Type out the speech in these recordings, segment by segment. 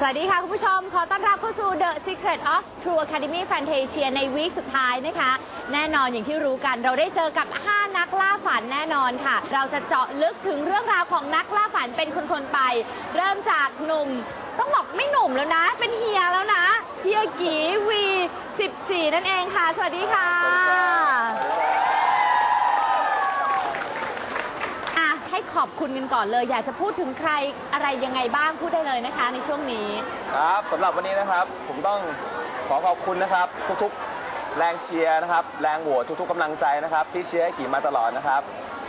สวัสดีค่ะ คุณผู้ชม ขอต้อนรับเข้าสู่ The Secret of True Academy Fantasia ในวีคสุดท้ายนะคะ แน่นอนอย่างที่รู้กันเราได้เจอกับ 5 นักล่าฝันแน่นอนค่ะ เราจะเจาะลึกถึงเรื่องราวของนักล่าฝันเป็นคนๆไป เริ่มจากหนุ่ม ต้องบอกไม่หนุ่มแล้วนะ เป็นเฮียแล้วนะ เฮียกีวี 14 นั่นเองค่ะ สวัสดีค่ะ อะให้ ขอบคุณกันก่อนเลย อยากจะพูดถึงใครอะไรยังไงบ้างพูดได้เลยนะคะ ในช่วงนี้ ครับสำหรับวันนี้นะครับ ผมต้องขอขอบคุณนะครับ ทุกๆ แรงเชียร์นะครับ แรงโหวตทุกๆกำลังใจนะครับ ที่เชียร์ให้กี่มาตลอดนะครับ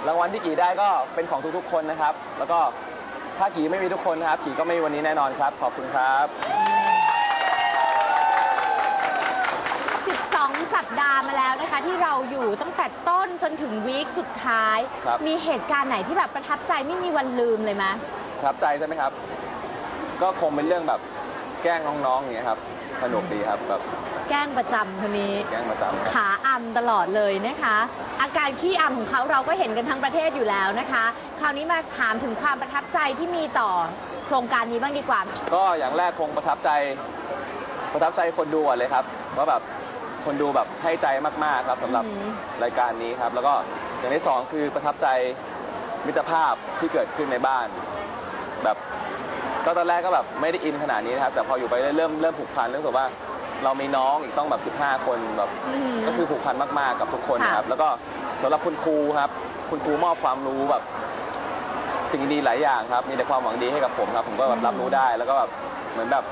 รางวัลที่กี่ได้ก็เป็นของทุกๆ คนนะครับ แล้วก็ถ้ากี่ไม่มีทุกคนนะครับ กี่ก็ไม่มีวันนี้แน่นอนครับ ขอบคุณครับ ที่เราอยู่ตั้งแต่ต้นจนถึงวีคสุดท้าย ครับ มีเหตุการณ์ไหนที่แบบประทับใจไม่มีวันลืมเลยไหมประทับใจใช่ไหมครับ ก็คงเป็นเรื่องแบบแกล้งน้องๆอย่างเงี้ยครับสนุกดีครับแบบแกล้งประจำคนนี้ แกล้งประจำครับ ขาอ่ำตลอดเลยนะคะ อาการขี้อ่ำของเขาเราก็เห็นกันทั้งประเทศอยู่แล้วนะคะ คราวนี้มาถามถึงความประทับใจที่มีต่อโครงการนี้บ้างดีกว่า ก็อย่างแรกคงประทับใจ ประทับใจคนดูก่อนเลยครับว่าแบบ คนดูแบบให้ใจมาก ๆ ครับสำหรับอืม รายการนี้ครับ แล้วก็อย่างที่สองคือประทับใจมิตรภาพที่เกิดขึ้นในบ้าน แบบก็ตอนแรกก็แบบไม่ได้อินขนาดนี้นะครับ แต่พออยู่ไปเรื่อยเริ่มเริ่มผูกพันเรื่องแบบว่าเรามีน้องอีกต้องแบบ 15 คนแบบ อื้อหือก็คือผูกพันมาก ๆ กับทุกคนค่ะนะครับ แล้วก็สำหรับคุณครูครับ คุณครูมอบความรู้แบบ สิ่งดีๆหลายอย่างครับ มีแต่ความหวังดีให้กับผมครับ ผมก็แบบรับรู้ได้ แล้วก็แบบเหมือนแบบ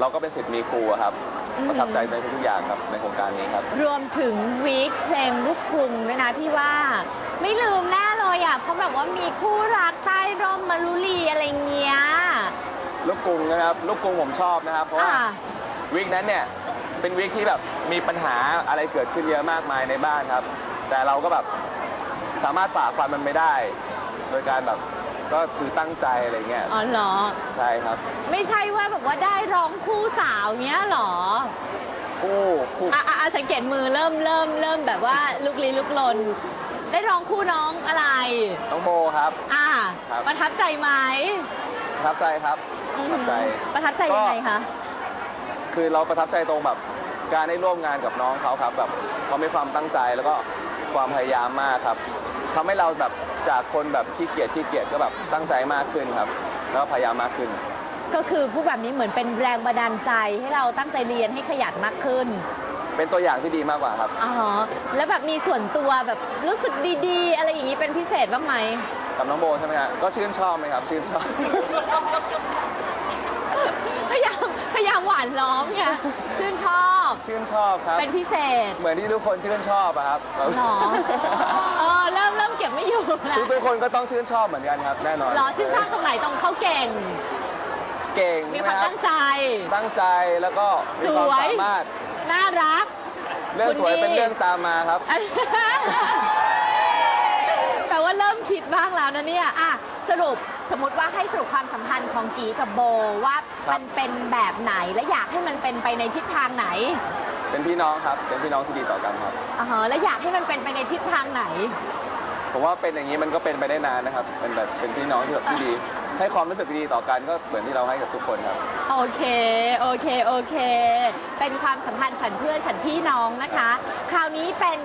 เราก็เป็นสิทธิ์มีครูอะครับอืม ประทับใจในทุกๆอย่างครับในโครงการนี้ครับ รวมถึงวีคเพลงลูกกรุงด้วยนะพี่ว่า ไม่ลืมแน่เลยอะเพราะแบบว่ามีคู่รักใต้ร่มมารุลีอะไรเงี้ยลูกกรุงนะครับลูกกรุงผมชอบนะครับ เพราะว่าอ่าวีคนั้นเนี่ยเป็นวีคที่แบบมีปัญหาอะไรเกิดขึ้นเยอะมากมายในบ้านครับ แต่เราก็แบบสามารถฝ่าฟันมันไม่ได้ โดยการแบบก็คือตั้งใจอะไรเงี้ยอ๋อเหรอ ใช่ครับ ไม่ใช่ว่าแบบว่าได้ร้องคู่สาว เงี้ยเหรอคู่คู่อะอะอะสังเกตมือเริ่มเริ่มเริ่มแบบว่าลุกลี้ลุกลน ได้ร้องคู่น้องอะไร น้องโบครับ อ่าครับ ประทับใจไหมประทับใจครับอืประอทับหืใจอประทับใจยังไงคะ คือเราประทับใจตรงแบบการได้ร่วมงานกับน้องเขาครับแบบเขามีความตั้งใจแล้วก็ความพยายามมากครับทำให้เราแบบจากคนแบบขี้เกียจขี้เกียจก็แบบตั้งใจมากขึ้นครับ แล้วก็พยายามมากขึ้น ก็คือผู้แบบนี้เหมือนเป็นแรงบันดาลใจให้เราตั้งใจเรียนให้ขยันมากขึ้นเป็นตัวอย่างที่ดีมากกว่าครับ อ๋อ แล้วแบบมีส่วนตัวแบบรู้สึกดีๆ อะไรอย่างนี้เป็นพิเศษบ้างไหม กับน้องโบใช่ไหมครับก็ชื่นชอบไหมครับ ชื่นชอบ พยายามพยายามหวานล้อมไงชื่นชอบ ชื่นชอบครับ เป็นพิเศษ เหมือนที่ทุกคนชื่นชอบอะครับหรอเออเริ่มเริ่มเก็บไม่อยู่แล้วทุกทุกๆคนก็ต้องชื่นชอบเหมือนกันครับ แน่นอนหรอชื่นชอบตรงไหนตรงเขาเก่ง เก่งมีใช่ไหความครับตั้งใจ ตั้งใจแล้วก็มีความสวยสามารถ น่ารัก เรื่องสวยคุณดีเป็นเรื่องตามมาครับ แต่ว่าเริ่มคิดบ้างแล้วนะเนี่ยอะสรุปสมมติว่าให้สรุปความสัมพันธ์ของกีกับโบว่าครับมันเป็นแบบไหนและอยากให้มันเป็นไปในทิศทางไหน เป็นพี่น้องครับ เป็นพี่น้องที่ดีต่อกันครับอ่าฮะและอยากให้มันเป็นไปในทิศทางไหน ผมว่าเป็นอย่างนี้มันก็เป็นไปได้นานนะครับ เป็นแบบเป็นพี่น้องที่แบบที่ดี ให้ความรู้สึกดีต่อกันก็เหมือนที่เราให้กับทุกคนครับ โอเค โอเค โอเค เป็นความสัมพันธ์ฉันเพื่อนฉันพี่น้องนะคะ คราวนี้เป็น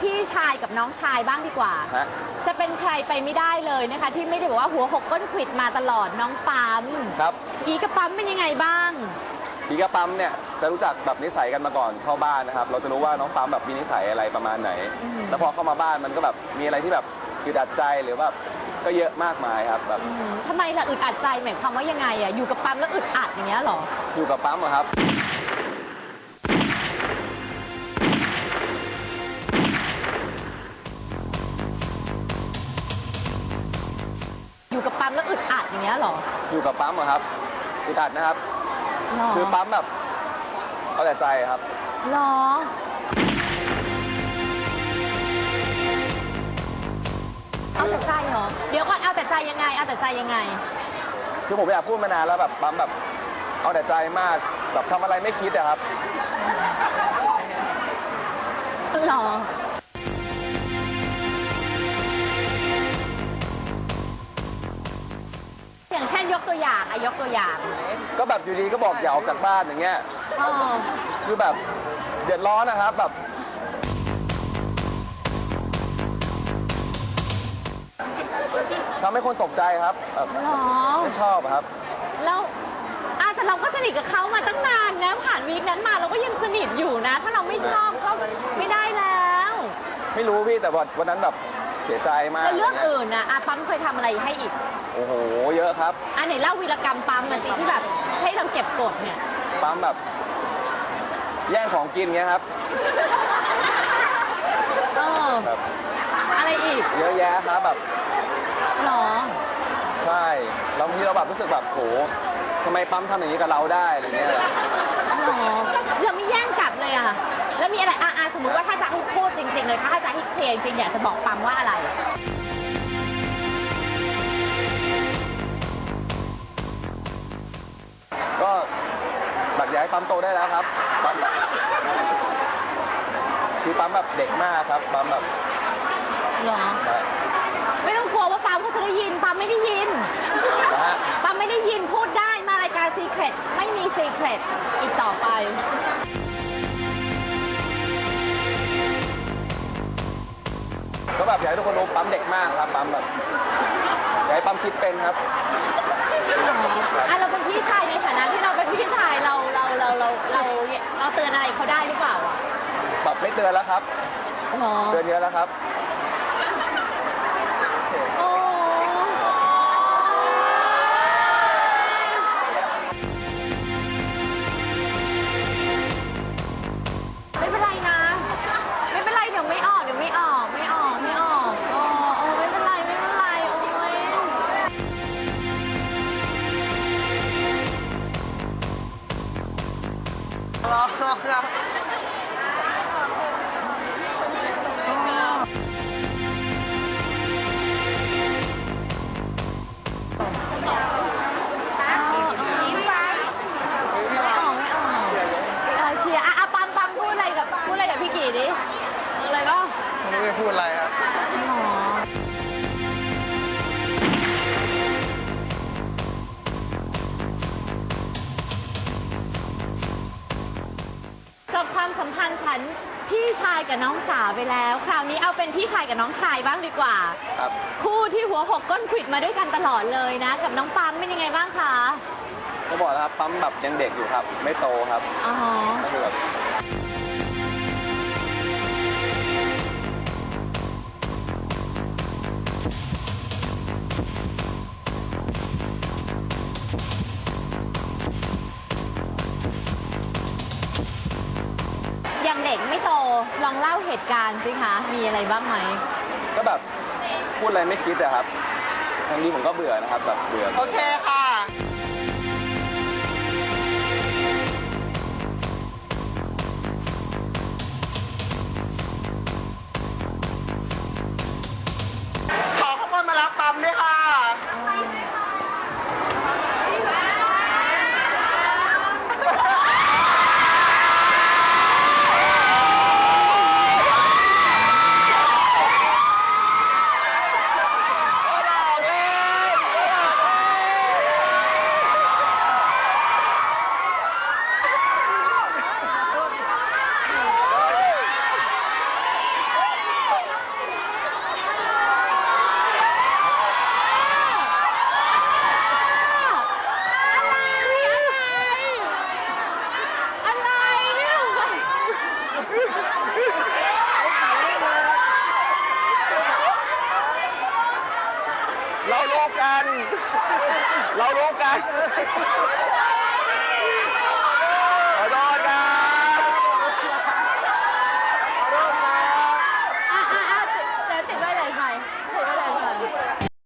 พี่ชายกับน้องชายบ้างดีกว่า ฮะ จะเป็นใครไปไม่ได้เลยนะคะ ที่ไม่ได้บอกว่าหัวหกก้นขวิดมาตลอดน้องปั๊มครับกีกับปั๊มเป็นยังไงบ้าง พี่กระปั๊มเนี่ยจะรู้จักแบบนิสัยกันมาก่อนเข้าบ้านนะครับ เราจะรู้ว่าน้องปั๊มแบบมีนิสัยอะไรประมาณไหน อืม แล้วพอเข้ามาบ้านมันก็แบบมีอะไรที่แบบอึดอัดใจหรือว่า ก็เยอะมากมายครับแบบอืมทำไมล่ะอึดอัดใจหมายความว่ายังไงอะอยู่กับปั๊มแล้วอึดอัดอย่างเงี้ยเหรอ อยู่กับปั๊มอะครับ อยู่กับปั๊มแล้วอึดอัดอย่างเงี้ยเหรออยู่กับปั๊มอะครับอึดอัดนะครับหรอคือปั๊มแบบเอาแต่ใจครับหรอ เอาแต่ใจเหรอ เดี๋ยวก่อนเอาแต่ใจยังไง เอาแต่ใจยังไง คือผมอยากพูดมานานแล้วแบบปั๊มแบบ เอาแต่ใจมากแบบทำอะไรไม่คิดอะครับ หรอ อย่างเช่นยกตัวอย่างอะยกตัวอย่างก็แบบอยู่ดีก็บอกอย่าออกจากบ้านอย่างเงี้ยเออคือแบบเดือดร้อนนะครับแบบ ทำให้คนตกใจครับแบบหรอไม่ชอบอะครับ แล้วอาแต่เราก็สนิทกับเขามาตั้งนานนะผ่านวีคนั้นมาเราก็ยังสนิทอยู่นะ ถ้าเราไม่ชอบก็ไม่ได้แล้วไม่รู้พี่แต่วันวันนั้นแบบเสียใจมากแล้วเรื่องอื่นนะอาปั๊มเคยทำอะไรให้อีกโอ้โห เยอะครับ อันไหนเล่าวีรกรรมปั๊มมาสิที่แบบให้เราเก็บกดเนี่ย ปั๊มแบบ แย่งของกินเงี้ยครับเออแบบอะไรอีก เยอะแยะครับแบบ หรอ ใช่เราบางทีเราแบบรู้สึกแบบโหทำไมปั๊มทำอย่างนี้กับเราได้อะไรเงี้ยหรอเราไม่แย่งกลับเลยอะแล้วมีอะไรอะอะสมมุติว่าถ้าจะให้พูดจริง ๆ เลย ถ้าจะให้เคลียร์จริงๆอยากจะบอกปั๊มว่าอะไร ก็แบบอยากให้ปั๊มโตได้แล้วครับปั๊มแบบคือปั๊มแบบเด็กมากครับปั๊มแบบหรอไม่ต้องกลัวว่าปั๊มเขาจะ ได้ยินปั๊มไม่ได้ยินนะฮะปั๊มไม่ได้ยินพูดได้มารายการซีเครตไม่มีซีเครตอีกต่อไป ก็แบบอยากให้ทุกคนรู้ปั๊มเด็กมากครับปั๊มแบบอยากให้ปั๊มคิดเป็นครับ อะเราเป็นพี่ชายในฐานะที่เราเป็นพี่ชายเราเราเราเราเราเราเตือนอะไรเขาได้หรือเปล่าอะแบบไม่เตือนแล้วครับหรอเตือนเยอะแล้วครับ ไม่ออกไม่ออกเออเชียร์อะอะปัมปัมพูดอะไรกับพูดอะไรกับพี่กี่ดิอะไรก็ไม่รู้จะพูดอะไรครับ ความสัมพันธ์ฉันพี่ชายกับน้องสาวไปแล้ว คราวนี้เอาเป็นพี่ชายกับน้องชายบ้างดีกว่า ครับ คู่ที่หัวหกก้นขวิดมาด้วยกันตลอดเลยนะ กับน้องปั๊มเป็นยังไงบ้างคะก็บอกแล้วครับปั๊มแบบยังเด็กอยู่ครับ ไม่โตครับอ๋อ ก็คือแบบ องเล่าเหตุการณ์สิคะ มีอะไรบ้างไหม ก็แบบพูดอะไรไม่คิดอะครับบางทีผมก็เบื่อนะครับแบบเบื่อ โอเค รู้กัน เรารู้กัน